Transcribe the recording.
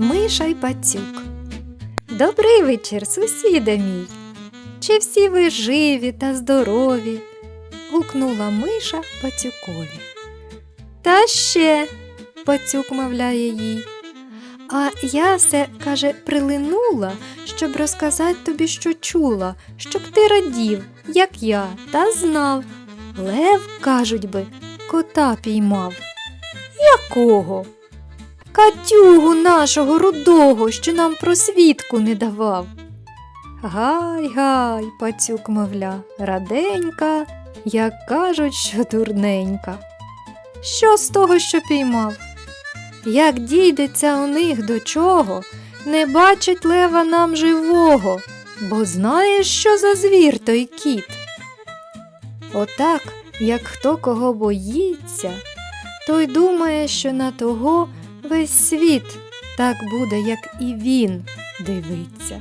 Миша й пацюк. Добрий вечір, сусіде мій. Чи всі ви живі та здорові? гукнула миша пацюкові. Та ще, пацюк мовляє їй. А я все, каже, прилинула, щоб розказати тобі, що чула, щоб ти радів, як я, та знав. Лев, кажуть би, кота піймав. Якого? Катюгу нашого рудого, що нам просвідку не давав. Гай, гай, пацюк мовля, раденька, як кажуть, що дурненька. Що з того, що піймав? Як дійдеться у них до чого, не бачить лева нам живого, бо знаєш, що за звір той кіт. Отак, як хто кого боїться, той думає, що на того весь світ так буде, як і він дивиться.